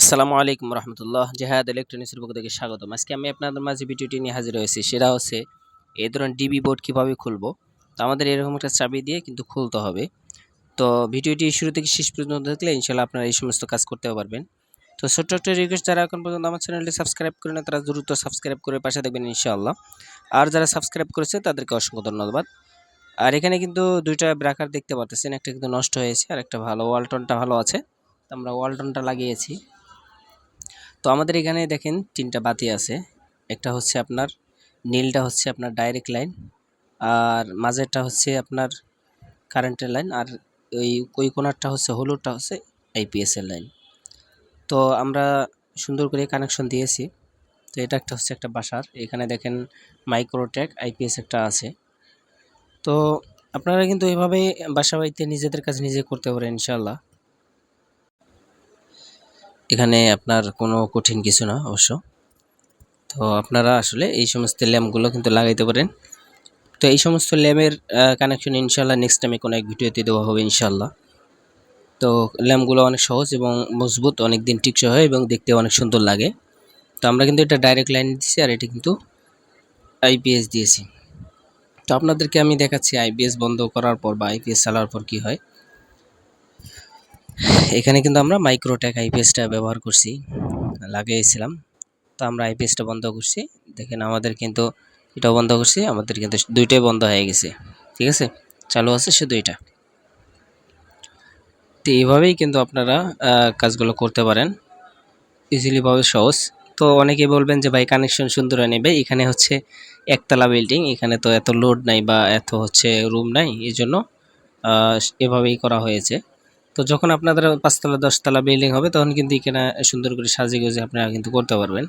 আসসালামু আলাইকুম রহমতুল্লাহ। জেহাদ ইলেকট্রনিক্সের পক্ষ থেকে স্বাগতম। আজকে আমি আপনাদের মাঝে ভিডিওটি নিয়ে হাজির হয়েছি। সেটা হচ্ছে, এই ধরনের ডিবি বোর্ড কীভাবে খুলবো? তো আমাদের এরকম একটা চাবি দিয়ে কিন্তু খুলতে হবে। তো ভিডিওটি শুরু থেকে শেষ পর্যন্ত দেখলে ইনশাল্লাহ আপনারা এই সমস্ত কাজ করতে পারবেন। তো ছোট্ট একটা রিকোয়েস্ট যারা এখন পর্যন্ত আমার চ্যানেলটি সাবস্ক্রাইব করে না তারা দ্রুত সাবস্ক্রাইব করে পাশে দেখবেন ইনশাআল্লাহ। আর যারা সাবস্ক্রাইব করেছে, তাদেরকে অসংখ্য ধন্যবাদ। আর এখানে কিন্তু দুইটা ব্রাকার দেখতে পাচ্ছেন একটা কিন্তু নষ্ট হয়েছে, আর একটা ভালো ওয়ালটনটা ভালো আছে। আমরা ওয়ালটনটা লাগিয়েছি। তো আমাদের এখানে দেখেন তিনটা বাতি আছে। একটা হচ্ছে আপনার নীলটা হচ্ছে আপনার ডাইরেক্ট লাইন আর মাঝেরটা হচ্ছে আপনার কারেন্টের লাইন আর ওই ওই কোনারটা হচ্ছে, হলুদটা হচ্ছে আইপিএসের লাইন তো আমরা সুন্দর করে কানেকশন দিয়েছি। তো এটা একটা হচ্ছে একটা বাসার। এখানে দেখেন মাইক্রোটেক আইপিএস একটা আছে। তো আপনারা কিন্তু এভাবে বাসা বাড়িতে নিজেদের কাজ নিজে করতে পারেন ইনশাল্লাহ এখানে আপনার কোনো কঠিন কিছু না অবশ্য। তো আপনারা আসলে এই সমস্ত ল্যাম্পগুলো কিন্তু লাগাইতে পারেন। তো এই সমস্ত ল্যাম্পের কানেকশন ইনশাল্লাহ নেক্সট টাইমে কোনো এক ভিডিওতে দেওয়া হবে ইনশাল্লাহ তো ল্যাম্পগুলো অনেক সহজ এবং মজবুত অনেক দিন টিকসই হয় এবং দেখতে অনেক সুন্দর লাগে। তো আমরা কিন্তু এটা ডাইরেক্ট লাইন দিয়েছি আর এটি কিন্তু আইপিএস দিয়েছি। তো আপনাদেরকে আমি দেখাচ্ছি আইপিএস বন্ধ করার পর বা আইপিএস চালার পর কি হয়। এখানে কিন্তু আমরা মাইক্রোটেক আইপিএসটা ব্যবহার করছি, লাগিয়েছিলাম। তো আমরা আইপিএসটা বন্ধ করছি। দেখেন আমাদের কিন্তু এটাও বন্ধ করছি, আমাদের কিন্তু দুইটাই বন্ধ হয়ে গেছে। ঠিক আছে? চালু আছে শুধু এটা। তো এইভাবেই কিন্তু আপনারা কাজগুলো করতে পারেন। ইজিলিভাবে সহজ। তো অনেকে বলবেন যে, ভাই কানেকশন সুন্দর হয় নেবে এখানে হচ্ছে একতলা বিল্ডিং এখানে তো এত লোড নাই বা এত হচ্ছে রুম নাই। এই জন্য এভাবেই করা হয়েছে। তো যখন আপনাদের পাঁচতলা, দশতলা বিল্ডিং হবে, তখন কিন্তু এখানে সুন্দর করে সাজিয়ে গুজে আপনারা কিন্তু করতে পারবেন।